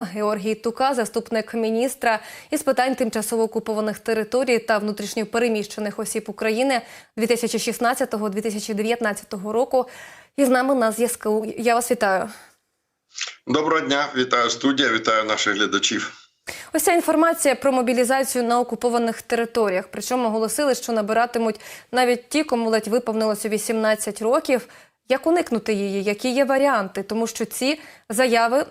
Георгій Тука, заступник міністра із питань тимчасово окупованих територій та внутрішньо переміщених осіб України 2016-2019 року. І з нами на зв'язку. Я вас вітаю. Доброго дня, вітаю студія, вітаю наших глядачів. Ось ця інформація про мобілізацію на окупованих територіях. Причому оголосили, що набиратимуть навіть ті, кому ледь виповнилося 18 років. Як уникнути її? Які є варіанти? Тому що ці заяви,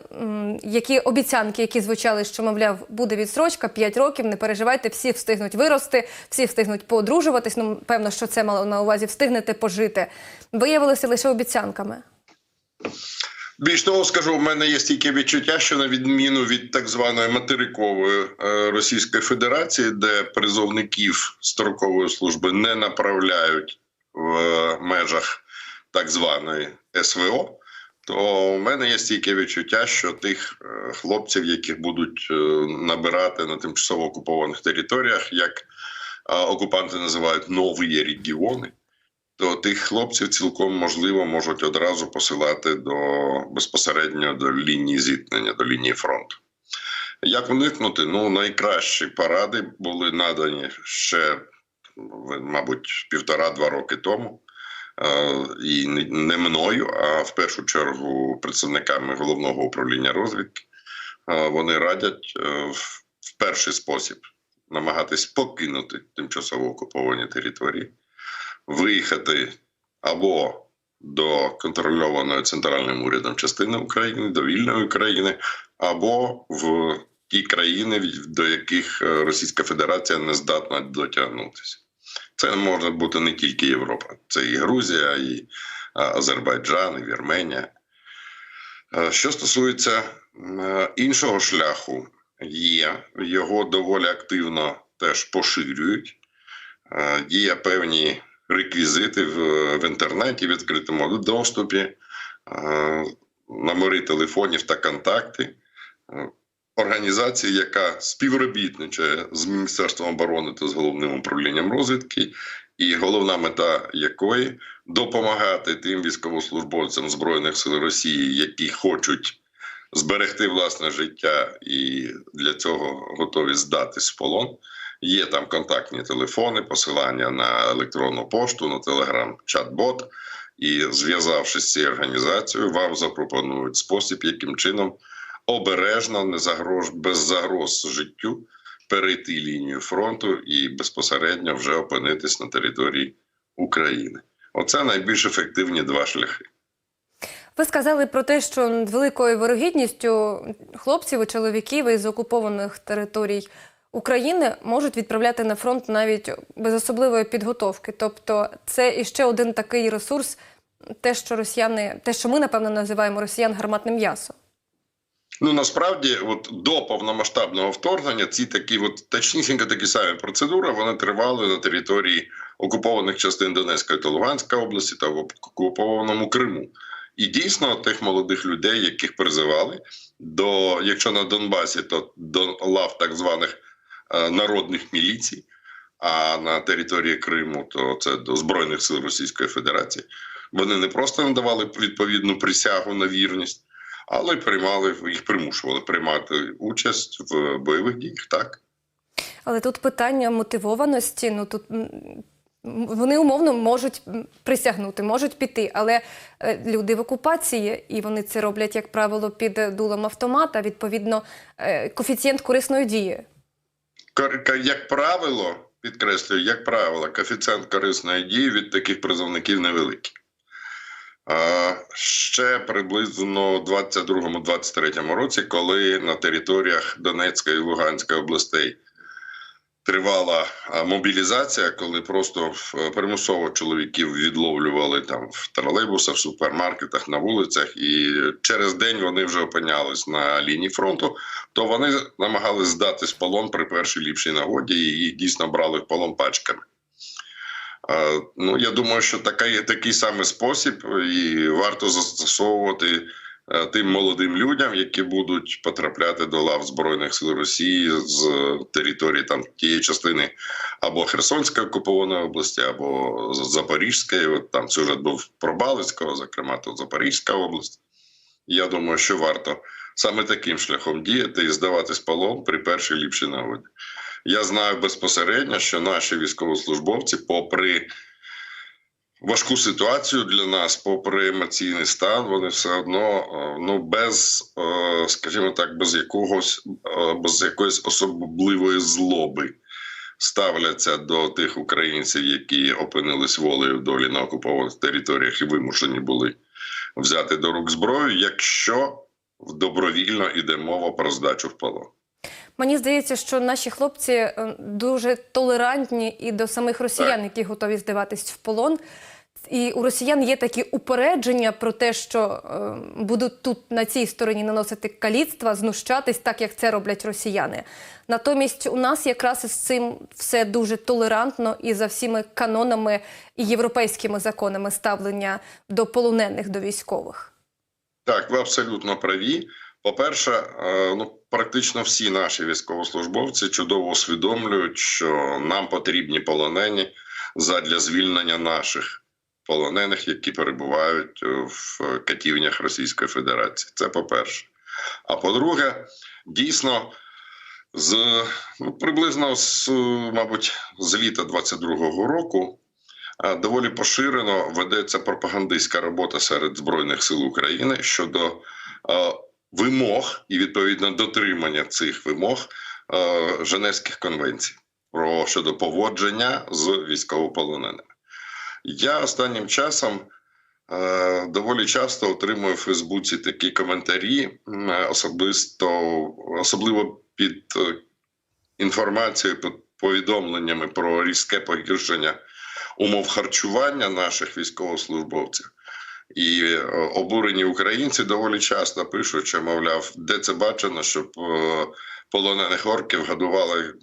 які обіцянки, які звучали, що мовляв, буде відсрочка 5 років. Не переживайте, всі встигнуть вирости, всі встигнуть поодружуватись. Ну певно, що це мало на увазі встигнете пожити. Виявилися лише обіцянками. Більш того, скажу, в мене є стільки відчуття, що на відміну від так званої материкової е, Російської Федерації, де призовників строкової служби не направляють в е, межах так званої СВО, то у мене є стільки відчуття, що тих е, хлопців, яких будуть е, набирати на тимчасово окупованих територіях, як окупанти називають нові регіони, то тих хлопців цілком можливо можуть одразу посилати до безпосередньо до лінії зіткнення, до лінії фронту. Як уникнути? Ну, найкращі поради були надані ще, мабуть, півтора-два роки тому. Е, І не- мною, а в першу чергу представниками головного управління розвідки. Е, Вони радять е, в перший спосіб намагатись покинути тимчасово окуповані території виїхати або до контрольованої центральним урядом частини України, до вільної України, або в ті країни, до яких Російська Федерація не здатна дотягнутися. Це може бути не тільки Європа, це і Грузія, і Азербайджан, і Вірменія. Е, Що стосується е, іншого шляху, є його доволі активно теж поширюють. Е, Є певні реквізити в, інтернеті, в відкритому доступі, номери телефонів та контакти. Організації, яка співробітничає з Міністерством оборони та з головним управлінням розвідки, і головна мета якої допомагати тим військовослужбовцям збройних сил Росії, які хочуть зберегти власне життя і для цього готові здатись в полон. Є там контактні телефони, посилання на електронну пошту, на телеграм-чат-бот. І зв'язавшись з цією організацією, вам запропонують спосіб, яким чином обережно, не загрож, без загроз життю, перейти лінію фронту і безпосередньо вже опинитись на території України. Оце найбільш ефективні два шляхи. Ви сказали про те, що великою вирогідністю хлопців і чоловіків із окупованих територій України можуть відправляти на фронт навіть без особливої підготовки. Тобто, це іще один такий ресурс, те, що росіяни, те, що ми напевно називаємо росіян гарматним м'ясом. Ну насправді, от до повномасштабного вторгнення, ці такі, от точнісінько такі самі процедури, вони тривали на території окупованих частин Донецької та Луганської області та в окупованому Криму. І дійсно тих молодих людей, яких призивали до, якщо на Донбасі, то до лав так званих е, народних міліцій, а на території Криму, то це до Збройних сил Російської Федерації. Вони не просто надавали відповідну присягу на вірність, але приймали їх примушували приймати участь в бойових діях. Так Але тут питання мотивованості. Ну тут вони умовно можуть присягнути, можуть піти, але е, люди в окупації, і вони це роблять, як правило, під дулом автомата. Відповідно, е, коефіцієнт корисної дії. Як правило, підкреслюю, як правило, коефіцієнт корисної дії від таких призовників невеликий. А, Ще приблизно у 22-23 році, коли на територіях Донецької і Луганської областей тривала мобілізація, коли просто е, примусово чоловіків відловлювали там в тролейбусах, в супермаркетах, на вулицях, і через день вони вже опинялись на лінії фронту, то вони намагались здатись в полон при першій ліпшій нагоді, і їх дійсно брали в полон пачками. Ну, я думаю, що такий, такий самий спосіб і варто застосовувати е, тим молодим людям, які будуть потрапляти до лав Збройних сил Росії з території там тієї частини або Херсонської окупованої області, або Запорізької. От там сюжет був про Балицького, зокрема, тут Запорізька область. Я думаю, що варто саме таким шляхом діяти і здаватись полон при першій ліпшій нагоді. Я знаю безпосередньо, що наші військовослужбовці, попри важку ситуацію для нас, попри емоційний стан, вони все одно е, ну без, е, скажімо так, без якогось е, без якоїсь особливої злоби ставляться до тих українців, які опинились волею долі на окупованих територіях і вимушені були взяти до рук зброю, якщо добровільно йде мова про здачу в полон. Мені здається, що наші хлопці е, дуже толерантні і до самих росіян, які готові здаватись в полон. І у росіян є такі упередження про те, що е, будуть тут на цій стороні наносити каліцтва, знущатись, так як це роблять росіяни. Натомість у нас якраз із цим все дуже толерантно і за всіми канонами і європейськими законами ставлення до полонених, до військових. Так, ви абсолютно праві. По-перше, е, ну практично всі наші військовослужбовці чудово усвідомлюють, що нам потрібні полонені задля звільнення наших полонених, які перебувають е, в катівнях Російської Федерації. Це по-перше. А по-друге, дійсно, з ну, приблизно з, е, мабуть, з літа 22-го року доволі поширено ведеться пропагандистська робота серед збройних сил України щодо вимог і відповідно дотримання цих вимог е, Женевських конвенцій про щодо поводження з військовополоненими. Я останнім часом е, доволі часто отримую в Фейсбуці такі коментарі, особисто особливо під е, інформацією, під повідомленнями про різке погіршення умов харчування наших військовослужбовців. І е, обурені українці доволі часто пишуть, що мовляв, де це бачено, щоб е, полонених орків годували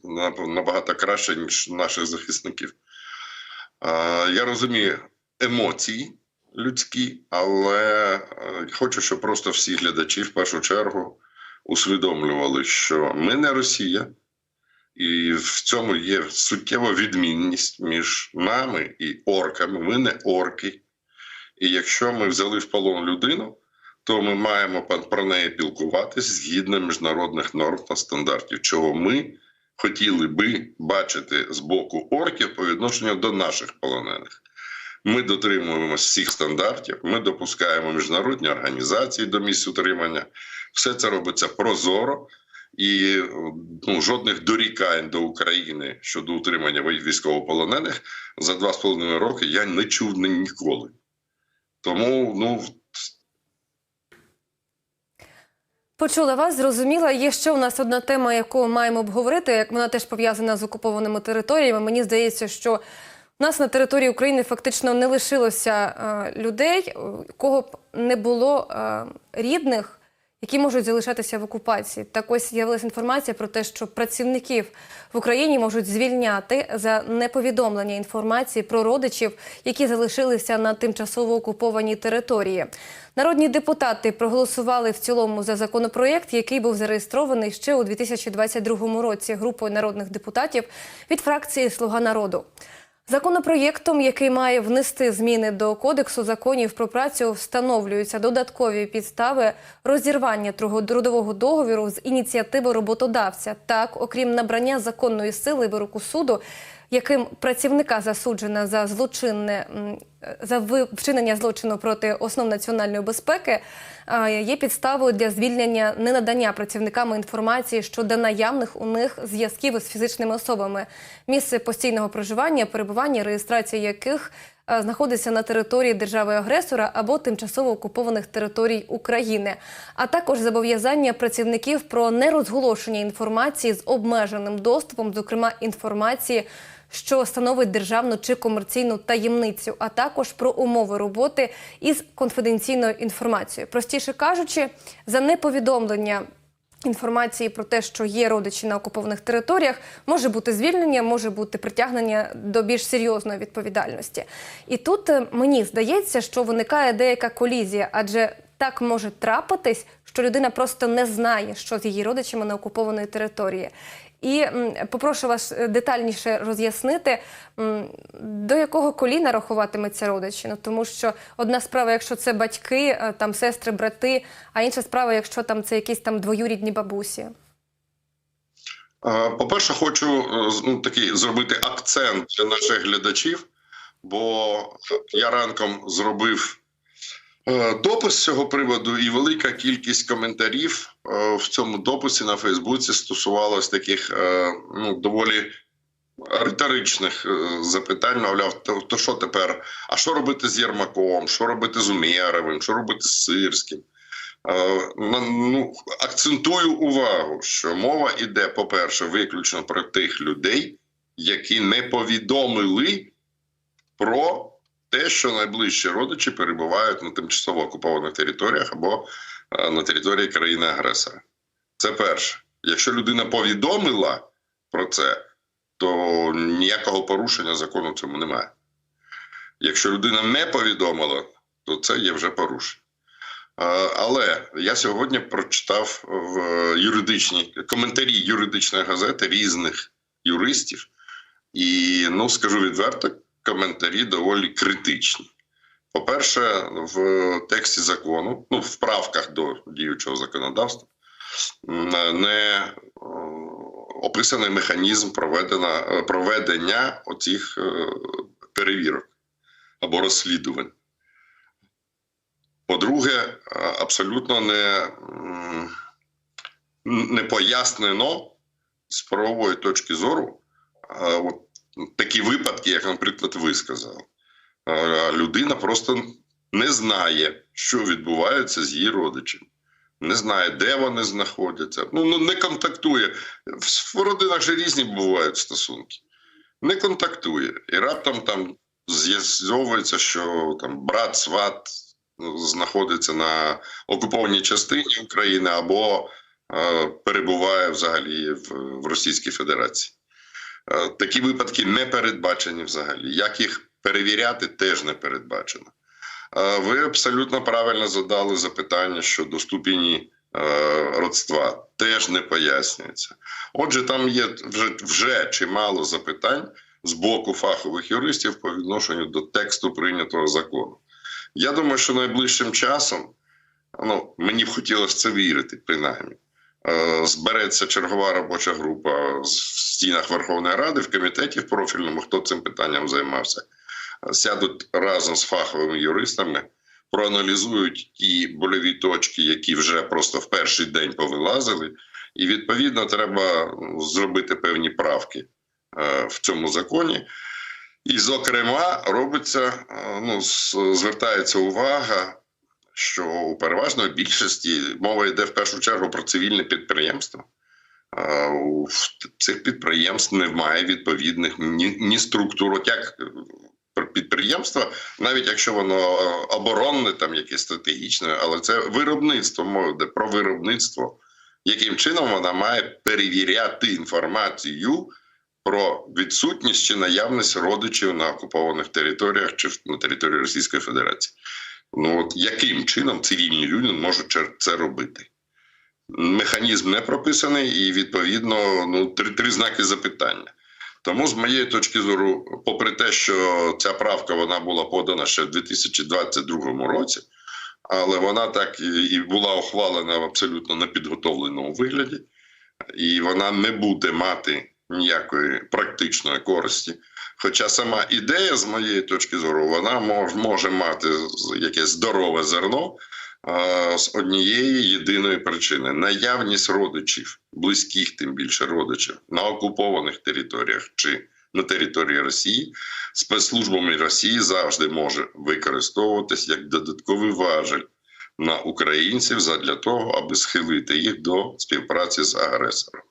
набагато краще, ніж наших захисників. Я розумію емоції людські, але е, хочу, щоб просто всі глядачі в першу чергу усвідомлювали, що ми не Росія, і в цьому є суттєва відмінність між нами і орками. Ми не орки. І якщо ми взяли в полон людину, то ми маємо про неї пілкуватись згідно міжнародних норм та стандартів, чого ми хотіли би бачити з боку орків по відношенню до наших полонених. Ми дотримуємося всіх стандартів, ми допускаємо міжнародні організації до місць утримання. Все це робиться прозоро і ну, жодних дорікань до України щодо утримання військовополонених за два з половиною роки я не чув ніколи. Тому ну Почула вас, зрозуміла. Є ще у нас одна тема, яку маємо обговорити. Як вона теж пов'язана з окупованими територіями. Мені здається, що у нас на території України фактично не лишилося е, людей, кого б не було е, рідних, які можуть залишатися в окупації. Так ось з'явилася інформація про те, що працівників в Україні можуть звільняти за неповідомлення інформації про родичів, які залишилися на тимчасово окупованій території. Народні депутати проголосували в цілому за законопроєкт, який був зареєстрований ще у 2022 році групою народних депутатів від фракції Слуга народу. Законопроєктом, який має внести зміни до кодексу законів про працю, встановлюються додаткові підстави розірвання трудо- трудового договіру з ініціативи роботодавця. Так, окрім набрання законної сили вироку суду, яким працівника засуджена за злочинне за вчинення злочину проти основ національної безпеки, є підставою для звільнення ненадання працівниками інформації щодо наявних у них зв'язків із фізичними особами, місце постійного проживання, перебування, реєстрація яких знаходиться на території держави-агресора або тимчасово окупованих територій України, а також зобов'язання працівників про нерозголошення інформації з обмеженим доступом, зокрема інформації що становить державну чи комерційну таємницю, а також про умови роботи із конфіденційною інформацією. Простіше кажучи, за неповідомлення. Інформації про те, що є родичі на окупованих територіях, може бути звільнення, може бути притягнення до більш серйозної відповідальності. І тут е, мені здається, що виникає деяка колізія, адже так може трапитись, що людина просто не знає, що з її родичами на окупованій території. І попрошу вас е, детальніше роз'яснити, до якого коліна рахуватиметься родичі. Ну тому що одна справа, якщо це батьки, е, там сестри, брати, а інша справа, якщо там це якісь там двоюрідні бабусі. По-перше, хочу е, ну, такий зробити акцент для наших глядачів, бо я ранком зробив допис з цього приводу, і велика кількість коментарів е, в цьому дописі на Фейсбуці стосувалось таких е, ну, доволі риторичних е, запитань. Мовляв, то, то що тепер? А що робити з Єрмаком? Що робити з Умєровим? Що робити з Сирським? Е, ну, акцентую увагу, що мова йде, по-перше, виключно про тих людей, які не повідомили про те, що найближчі родичі перебувають на тимчасово окупованих територіях або е, на території країни-агресора. Це перше. Якщо людина повідомила про це, то ніякого порушення закону в цьому немає. Якщо людина не повідомила, то це є вже порушення. Е, Але я сьогодні прочитав в юридичній коментарі юридичної газети різних юристів, і ну скажу відверто, коментарі доволі критичні. По-перше, в тексті закону, ну в правках до діючого законодавства, не описаний механізм проведення, проведення оцих е, перевірок або розслідувань. По-друге, е, абсолютно не, не пояснено з правової точки зору е, от, такі випадки, як, наприклад, ви сказали. Людина просто не знає, що відбувається з її родичами. Не знає, де вони знаходяться. Ну, ну не контактує. В в родинах же різні бувають стосунки. Не контактує. І раптом там з'ясовується, що там брат, сват ну, знаходиться на окупованій частині України або е, перебуває взагалі в, в Російській Федерації. Е, такі випадки не передбачені взагалі. Як їх перевіряти, теж не передбачено. Е, ви абсолютно правильно задали запитання щодо ступені е, родства. Теж не пояснюється. Отже, там є вже, вже чимало запитань з боку фахових юристів по відношенню до тексту прийнятого закону. Я думаю, що найближчим часом, ну мені б хотілося це вірити, принаймні. Е, Збереться чергова робоча група в стінах Верховної Ради в комітеті в профільному, хто цим питанням займався. Е, Сядуть разом з фаховими юристами, проаналізують ті больові точки, які вже просто в перший день повилазили, і відповідно треба зробити певні правки е, в цьому законі. І, зокрема, робиться, ну, звертається увага, що у переважної більшості мова йде в першу чергу про цивільне підприємство. У цих підприємств немає відповідних ні, ні структур. Як е, підприємство, навіть якщо воно е, оборонне, там якесь стратегічне, але це виробництво мова йде про виробництво. Яким чином вона має перевіряти інформацію про відсутність чи наявність родичів на окупованих територіях чи на території Російської Федерації. Ну от яким чином цивільні люди можуть це робити? Механізм не прописаний, і відповідно ну три, три знаки запитання. Тому, з моєї точки зору, попри те, що ця правка вона була подана ще в 2022 році, але вона так і була ухвалена в абсолютно непідготовленому вигляді, і вона не буде мати ніякої практичної користі. Хоча сама ідея, з моєї точки зору, вона може мати якесь здорове зерно з однієї єдиної причини: наявність родичів, близьких, тим більше родичів, на окупованих територіях чи на території Росії, спецслужбами Росії завжди може використовуватись як додатковий важель на українців задля того, аби схилити їх до співпраці з агресором.